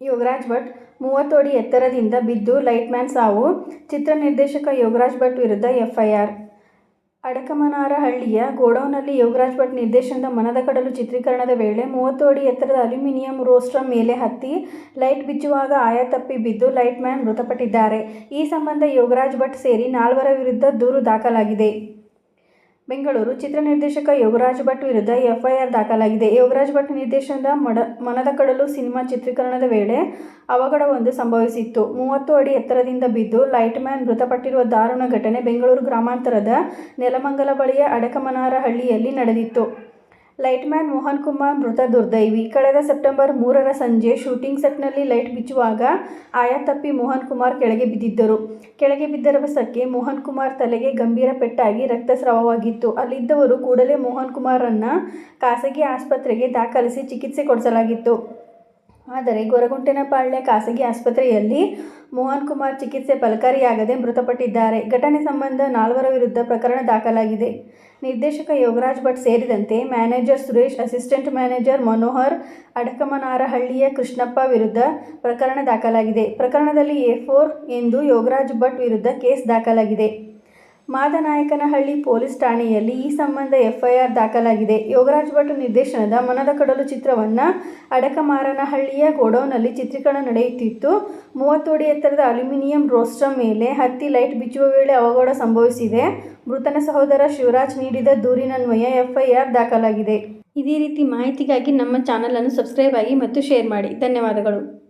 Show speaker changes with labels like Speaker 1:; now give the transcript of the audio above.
Speaker 1: ಯೋಗರಾಜ್ ಭಟ್ ಮೂವತ್ತು ಅಡಿ ಎತ್ತರದಿಂದ ಬಿದ್ದು ಲೈಟ್ಮ್ಯಾನ್ ಸಾವು. ಚಿತ್ರ ನಿರ್ದೇಶಕ ಯೋಗರಾಜ್ ಭಟ್ ವಿರುದ್ಧ ಎಫ್ಐಆರ್. ಅಡಕಮನಾರಹಳ್ಳಿಯ ಗೋಡೌನ್ನಲ್ಲಿ ಯೋಗರಾಜ್ ಭಟ್ ನಿರ್ದೇಶನದ ಮನದ ಕಡಲು ಚಿತ್ರೀಕರಣದ ವೇಳೆ ಮೂವತ್ತು ಅಡಿ ಎತ್ತರದ ಅಲ್ಯೂಮಿನಿಯಂ ರೋಸ್ಟರ್ ಮೇಲೆ ಹತ್ತಿ ಲೈಟ್ ಬಿಚ್ಚುವಾಗ ಆಯ ತಪ್ಪಿ ಬಿದ್ದು ಲೈಟ್ಮ್ಯಾನ್ ಮೃತಪಟ್ಟಿದ್ದಾರೆ. ಈ ಸಂಬಂಧ ಯೋಗರಾಜ್ ಭಟ್ ಸೇರಿ ನಾಲ್ವರ ವಿರುದ್ಧ ದೂರು ದಾಖಲಾಗಿದೆ. ಬೆಂಗಳೂರು ಚಿತ್ರ ನಿರ್ದೇಶಕ ಯೋಗರಾಜ್ ಭಟ್ ವಿರುದ್ಧ ಎಫ್ಐಆರ್ ದಾಖಲಾಗಿದೆ. ಯೋಗರಾಜ್ ಭಟ್ ನಿರ್ದೇಶನದ ಮಡ, ಮನದ ಕಡಲು ಸಿನಿಮಾ ಚಿತ್ರೀಕರಣದ ವೇಳೆ ಅವಘಡವೊಂದು ಸಂಭವಿಸಿತ್ತು. ಮೂವತ್ತು ಅಡಿ ಎತ್ತರದಿಂದ ಬಿದ್ದು ಲೈಟ್ ಮ್ಯಾನ್ ಮೃತಪಟ್ಟಿರುವ ದಾರುಣ ಘಟನೆ ಬೆಂಗಳೂರು ಗ್ರಾಮಾಂತರದ ನೆಲಮಂಗಲ ಬಳಿಯ ಅಡಕಮನಾರಹಳ್ಳಿಯಲ್ಲಿ ನಡೆದಿತ್ತು. ಲೈಟ್ಮ್ಯಾನ್ ಮೋಹನ್ ಕುಮಾರ್ ಮೃತ ದುರ್ದೈವಿ. ಕಳೆದ ಸೆಪ್ಟೆಂಬರ್ ಮೂರರ ಸಂಜೆ ಶೂಟಿಂಗ್ ಸೆಟ್ನಲ್ಲಿ ಲೈಟ್ ಬಿಚ್ಚುವಾಗ ಆಯ ತಪ್ಪಿ ಮೋಹನ್ ಕುಮಾರ್ ಕೆಳಗೆ ಬಿದ್ದಿದ್ದರು. ಕೆಳಗೆ ಬಿದ್ದ ರಭಸಕ್ಕೆ ಮೋಹನ್ ಕುಮಾರ್ ತಲೆಗೆ ಗಂಭೀರ ಪೆಟ್ಟಾಗಿ ರಕ್ತಸ್ರಾವವಾಗಿತ್ತು. ಅಲ್ಲಿದ್ದವರು ಕೂಡಲೇ ಮೋಹನ್ ಕುಮಾರನ್ನು ಖಾಸಗಿ ಆಸ್ಪತ್ರೆಗೆ ದಾಖಲಿಸಿ ಚಿಕಿತ್ಸೆ ಕೊಡಿಸಲಾಗಿತ್ತು. ಆದರೆ ಗೊರಗುಂಟೆನಪಾಳ್ಯ ಖಾಸಗಿ ಆಸ್ಪತ್ರೆಯಲ್ಲಿ ಮೋಹನ್ ಕುಮಾರ್ ಚಿಕಿತ್ಸೆ ಫಲಕಾರಿಯಾಗದೆ ಮೃತಪಟ್ಟಿದ್ದಾರೆ. ಘಟನೆ ಸಂಬಂಧ ನಾಲ್ವರ ವಿರುದ್ಧ ಪ್ರಕರಣ ದಾಖಲಾಗಿದೆ. ನಿರ್ದೇಶಕ ಯೋಗರಾಜ್ ಭಟ್ ಸೇರಿದಂತೆ manager Suresh, assistant manager Manohar, ಅಡಕಮನಾರಹಳ್ಳಿಯ Krishnappa ವಿರುದ್ಧ ಪ್ರಕರಣ ದಾಖಲಾಗಿದೆ. ಪ್ರಕರಣದಲ್ಲಿ ಎ ಫೋರ್ ಎಂದು ಯೋಗರಾಜ್ ಭಟ್ ವಿರುದ್ಧ ಕೇಸ್ ದಾಖಲಾಗಿದೆ. ಮಾದನಾಯಕನಹಳ್ಳಿ ಪೊಲೀಸ್ ಠಾಣೆಯಲ್ಲಿ ಈ ಸಂಬಂಧ ಎಫ್ಐಆರ್ ದಾಖಲಾಗಿದೆ. ಯೋಗರಾಜ್ ಭಟ್ ನಿರ್ದೇಶನದ ಮನದ ಕಡಲು ಚಿತ್ರವನ್ನು ಅಡಕಮಾರನಹಳ್ಳಿಯ ಗೋಡೌನ್ನಲ್ಲಿ ಚಿತ್ರೀಕರಣ ನಡೆಯುತ್ತಿತ್ತು. ಮೂವತ್ತು ಅಡಿ ಎತ್ತರದ ಅಲ್ಯೂಮಿನಿಯಂ ರೋಸ್ಟರ್ ಮೇಲೆ ಹತ್ತಿ ಲೈಟ್ ಬಿಚ್ಚುವ ವೇಳೆ ಅವಘಡ ಸಂಭವಿಸಿದೆ. ಮೃತನ ಸಹೋದರ ಶಿವರಾಜ್ ನೀಡಿದ ದೂರಿನನ್ವಯ ಎಫ್ಐಆರ್ ದಾಖಲಾಗಿದೆ. ಇದೇ ರೀತಿ ಮಾಹಿತಿಗಾಗಿ ನಮ್ಮ ಚಾನಲನ್ನು ಸಬ್ಸ್ಕ್ರೈಬ್ ಆಗಿ ಮತ್ತು ಶೇರ್ ಮಾಡಿ. ಧನ್ಯವಾದಗಳು.